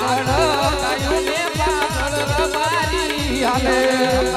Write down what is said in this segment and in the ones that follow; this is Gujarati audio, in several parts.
આગળ ગાયો ને પાછળ રબારી હાલે.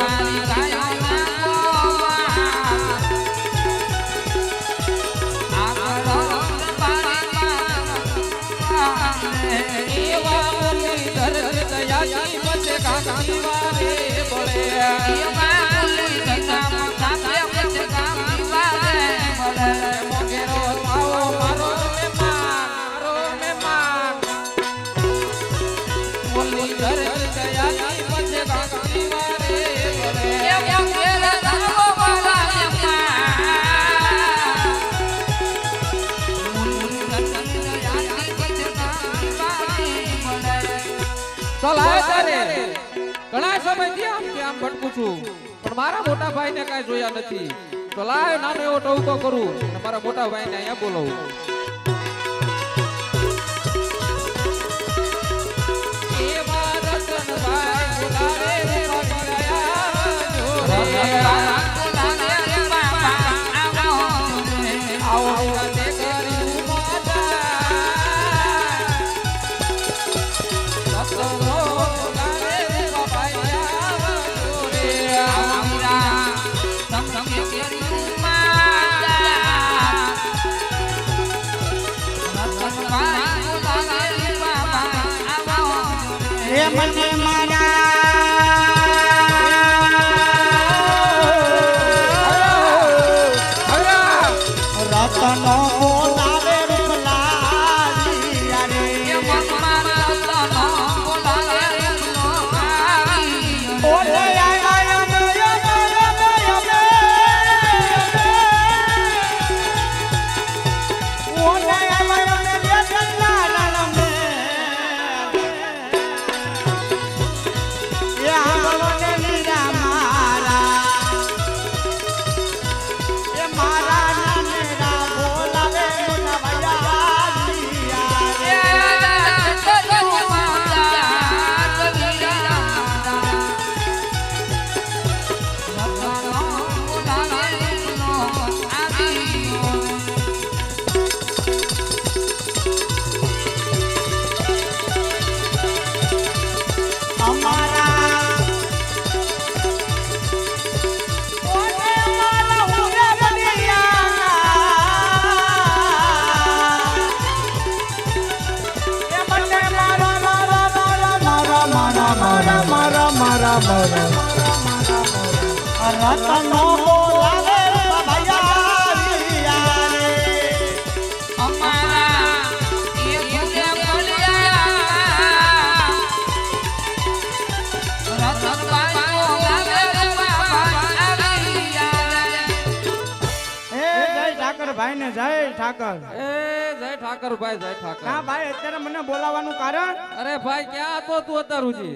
છું. પણ મારા મોટા ભાઈને કાંઈ જોયા નથી. તો લાય, નાનો એવો ટવકો કરું મારા મોટા ભાઈને અહીંયા બોલાવું. Mana. ભાઈ ને જય ઠાકર. એ જય ઠાકર ભાઈ જય ઠાકર. ભાઈ અત્યારે મને બોલાવાનું કારણ? અરે ભાઈ ક્યાં હતો તું અત્યારુજી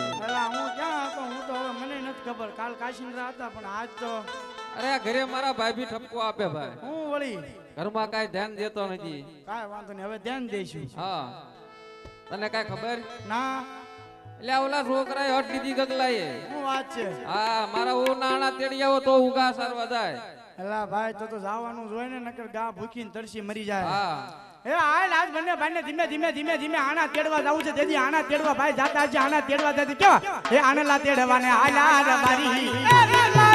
હું ક્યાં હતો? હું તો હવે મને નથી ખબર કાલ કાશીન્દ્રા હતા પણ આજ તો અરે ઘરે મારા ભાઈ બી ઠપકો આપે ભાઈ. હું વળી? ઘરમાં કાંઈ ધ્યાન દેતો નથી. કાંઈ વાંધો નહીં હવે ધ્યાન દઈશું હા. તને કાઈ ખબર? ના. એટલે ઓલા છોકરાએ હટ લીધી ગગલાએ. શું વાત છે? હા મારા ઓ નાણા તેડી આવો તો ઉગા સર વધાય એલા ભાઈ તો તો જવાનું જોઈ ને નકર ગા ભૂખીને તરસી મરી જાય. હા. એ હાલ આજ બંને ભાઈને ધીમે ધીમે ધીમે ધીમે આના તેડવા જવું છે. તેથી આના તેડવા ભાઈ જાતા છે આના તેડવા જતી. કેવા? એ આનેલા તેડવાને આલા રે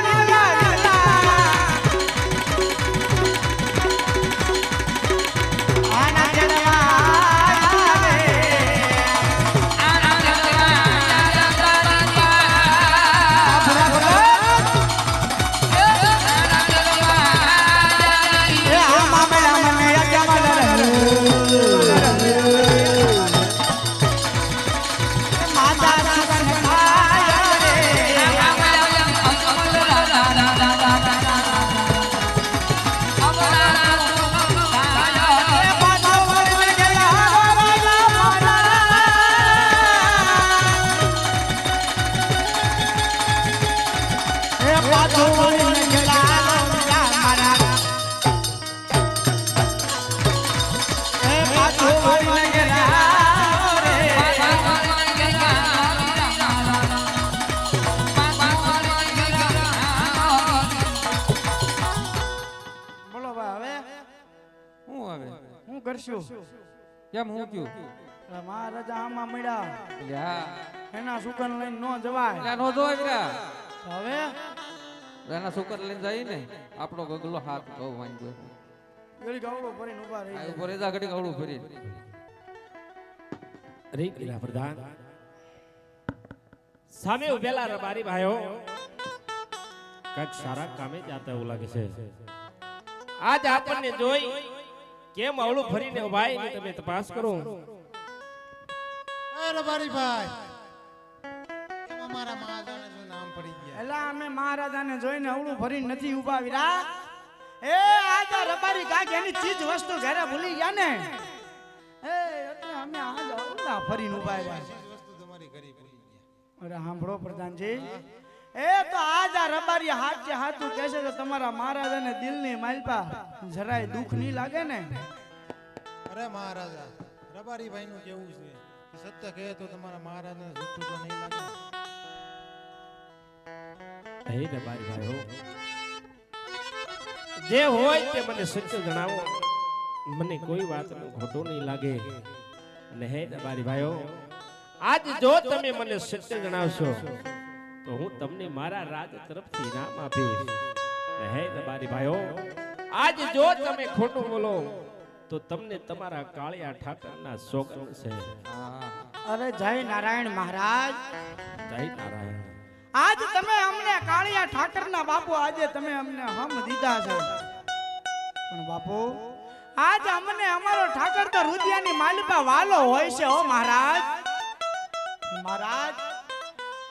કેમ હું કયું અરે મહારાજા આમાં મળ્યા. એના સુકન લઈને નો જવાય. નો જવાય વીરા હવે? એના સુકન લઈને જાય ને આપણો ગગલો હાથ બહુ વાંચ્યો ગળી ગાવડો રહી કવડું ફરી રે ગિરા પ્રધાન સામે ઉભેલા રબારી ભાઈઓ કંઈક સારા કામે જાતા એવું લાગે છે. આજ આપણને જોઈ કેમ અવળું ફરીને? ભાઈ ની તમે તપાસ કરો. ભાઈ. કેમ અમારા મહારાજાને શું નામ પડી ગયા. એલા અમે મહારાજાને જોઈને અવળું ફરીને નથી ઊભા વીરા એ આજા રબારી કાક એની ચીજ વસ્તુ ઘરે ભૂલી ગયા ને. એ એટલે અમે આજ અવળા ફરીને ઊભા રહ્યા ચીજ વસ્તુ તમારી ઘરે ભૂલી ગયા. અરે સાંભળો પ્રધાનજી. એ તો આજ આ રબારી હાથ હાથું કહેશે તો તમારા મહારાજાને દિલની માલપા જરાય દુઃખ નહીં લાગે ને? અરે મહારાજા રબારી ભાઈ નું કેવું છે? સત્ય કહે તો તમારા મહારાજાને દુઃખ તો નહીં લાગે. હે રબારી ભાઈઓ જે હોય તે મને સત્ય જણાવો. મને કોઈ વાતનો ખોટું નહીં લાગે. અને હે રબારી ભાઈઓ આજ જો તમે મને સત્ય જણાવશો તો હું તમને મારા રાજ તરફથી નામ આપીશ. હે તમારી ભાઈઓ આજ જો તમે ખોટું બોલો તો તમને તમારા કાળિયા ઠાકરના સોગન છે. અરે જય નારાયણ મહારાજ. જય નારાયણ. આજ તમે અમને કાળિયા ઠાકરના બાપુ આજે તમે અમને હમ દીધા છે. પણ બાપુ આજ અમને અમારો ઠાકર તો રુદિયાની માલિકા વાલો હોય છે હો મહારાજ. મહારાજ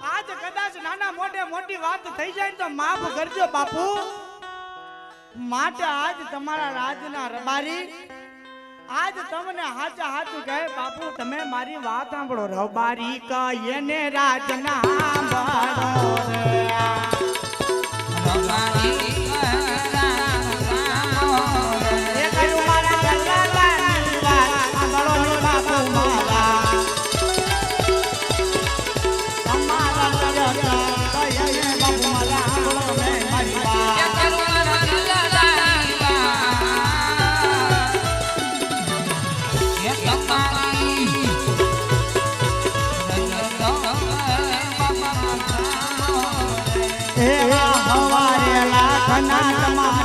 આજ કદાચ નાના મોટે મોટી વાત થઈ જાય તો માફ કરજો બાપુ માટે આજ તમારા રાજના રબારી આજ તમને હાચા હાચું કહે, બાપુ, તમે મારી વાત સાંભળો રબારી કાયને રાજના સાંભળો રે. લાખના તમારે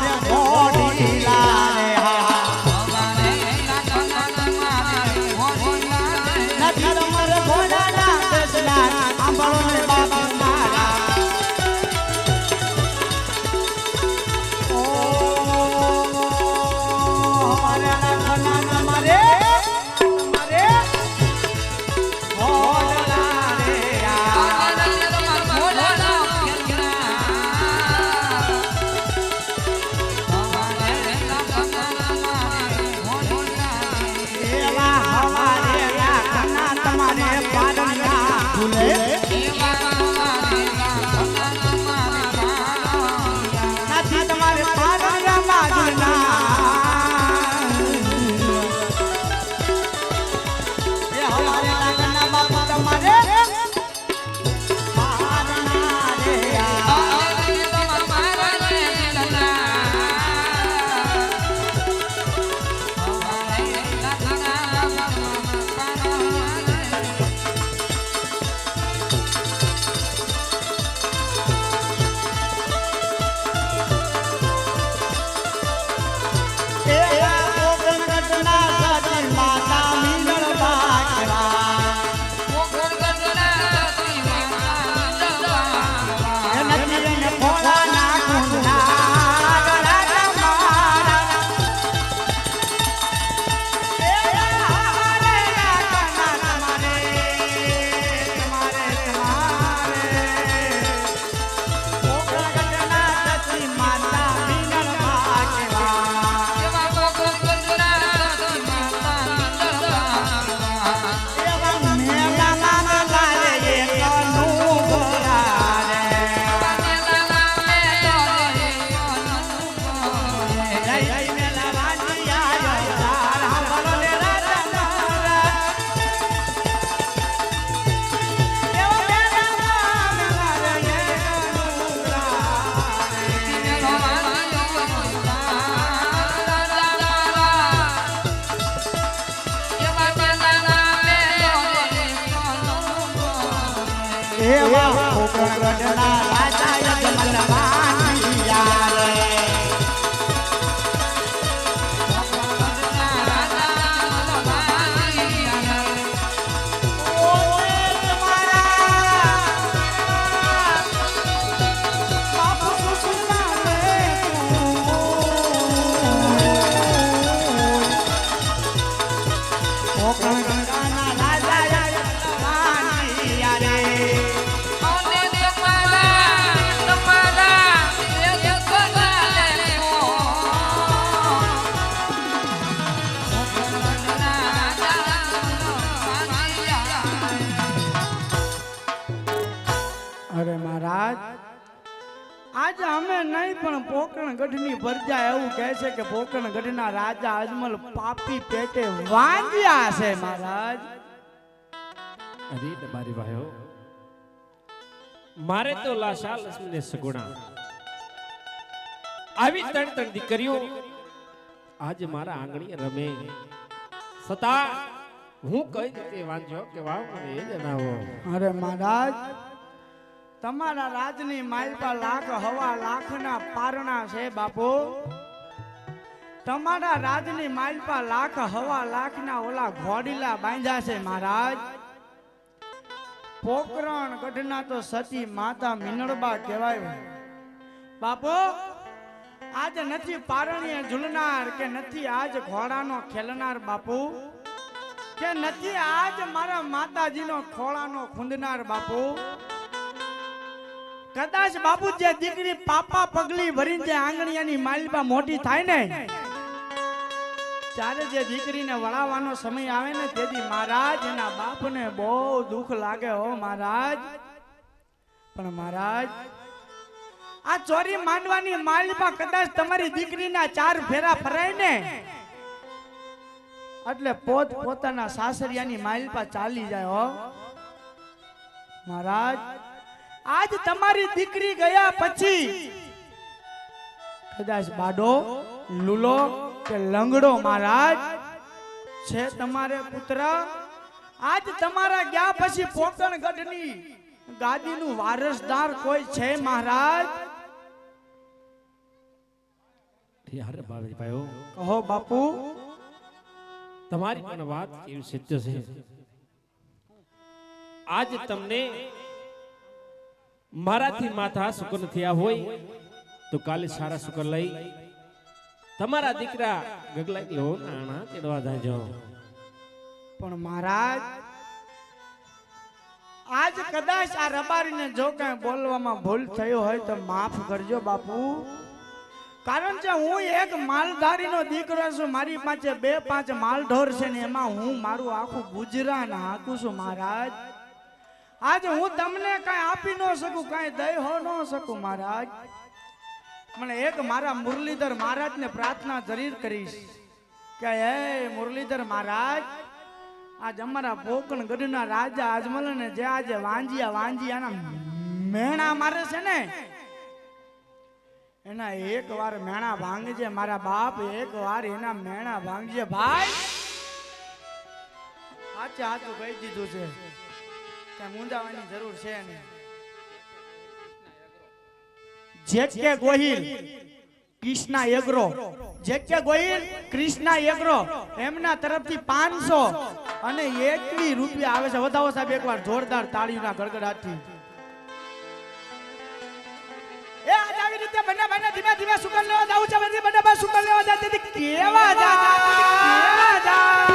એવા પોકરણગઢના રાજા યજમલ પ્રજા એવું કહે છે કે પોકરણ ગઢના રાજા અજમલ પાપી પેટે વાંજ્યા છે મહારાજ. અરે તમારી ભાઈઓ મારે તો લાશા લક્ષ્મીને સગુણા. આવી ત્રણ ત્રણ દીકરીઓ આજે મારા આંગણીએ રમે. છતાં હું કઈ રીતે વાંચ્યો કે વાવ મને એ જણાવો? અરે મહારાજ તમારા રાજની માલપા લાખ, હવા લાખના પારણા છે, બાપુ. તમારા રાજની માલપા લાખ, હવા લાખના ઓલા ઘોડીલા બાંધ્યા છે, મહારાજ. પોકરણ ગઢના તો સતી માતા મિનળબા કહેવાય બાપુ, આજ નથી પારણીએ ઝૂલનાર કે નથી આજ ઘોડાનો ખેલનાર, બાપુ? કે નથી આજ મારા માતાજીનો ખોળાનો ખૂંદનાર, બાપુ? કદાચ બાપુ જે દીકરી પાપા પગલી ભરીને જે આંગણિયાની માલબા મોટી થાય ને, ત્યારે જે દીકરીને વળાવવાનો સમય આવે ને, તેથી મહારાજ, એના બાપને બહુ દુઃખ લાગે હો મહારાજ. પણ મહારાજ, આ ચોરી માંડવાની માલિપા કદાચ તમારી દીકરીના ચાર ફેરા ફરાય ને, એટલે પોત પોતાના સાસરિયાની માલિપા ચાલી જાય હો. મહારાજ આજ તમારી દીકરી ગયા પછી કદાચ બાડો લુલો કે લંગડો મહારાજ છે તમારે પુત્ર આજ તમારા ગયા પછી પોકણ ગઢની ગાદીનું વારસદાર કોઈ છે મહારાજ? ભાઈઓ કહો બાપુ. તમારી પણ વાત કેવી સત્ય છે? આજ તમને મારાથી માથા સુકન થયા હોય તો કાલે સારા સુકન લઈ તમારા દીકરા ગગલાઈ લો નાણા તેડવા જાજો. પણ મહારાજ, આજ કદાચ આ રબારીને જો કઈ બોલવામાં ભૂલ થયો હોય તો માફ કરજો બાપુ. કારણ કે હું એક માલધારીનો દીકરો છું, મારી પાસે બે પાંચ માલઢોર છે ને એમાં હું મારું આખું ગુજરાન હાકું છું મહારાજ. આજ હું તમને કઈ આપી ન શકું, કઈ દઈ હો ન શકું, મહારાજ. મને એક મારા મુરલીધર મહારાજને પ્રાર્થના જરૂર કરીશ કે, હે મુરલીધર મહારાજ, આજ અમારા પોકણ ગઢના રાજા આજમલ ને જે આજે વાંજિયા વાંજિયાના મેણા મારે છે ને, એના એક વાર મેણા ભાંગજે, મારા બાપ એક વાર એના મેણા ભાંગજે. ભાઈ, સાચે સાચું કહી દીધું છે. કે મુંજાવાની જરૂર છે નહીં. JK Gohil Krishna agro JK Gohil Krishna agro એમના તરફથી પાંચસો અને એકવી રૂપિયા આવે છે. વધાવો સાહેબ એકવાર જોરદાર તાળીના ગડગડાટથી. એ આજ આવી રીતે બંને બંને ધીમે ધીમે સુકલ લેવા જાવું છે. બંને બંને બંને સુકન લેવા જાય. તેથી કેવા જાય? કેવા જાય?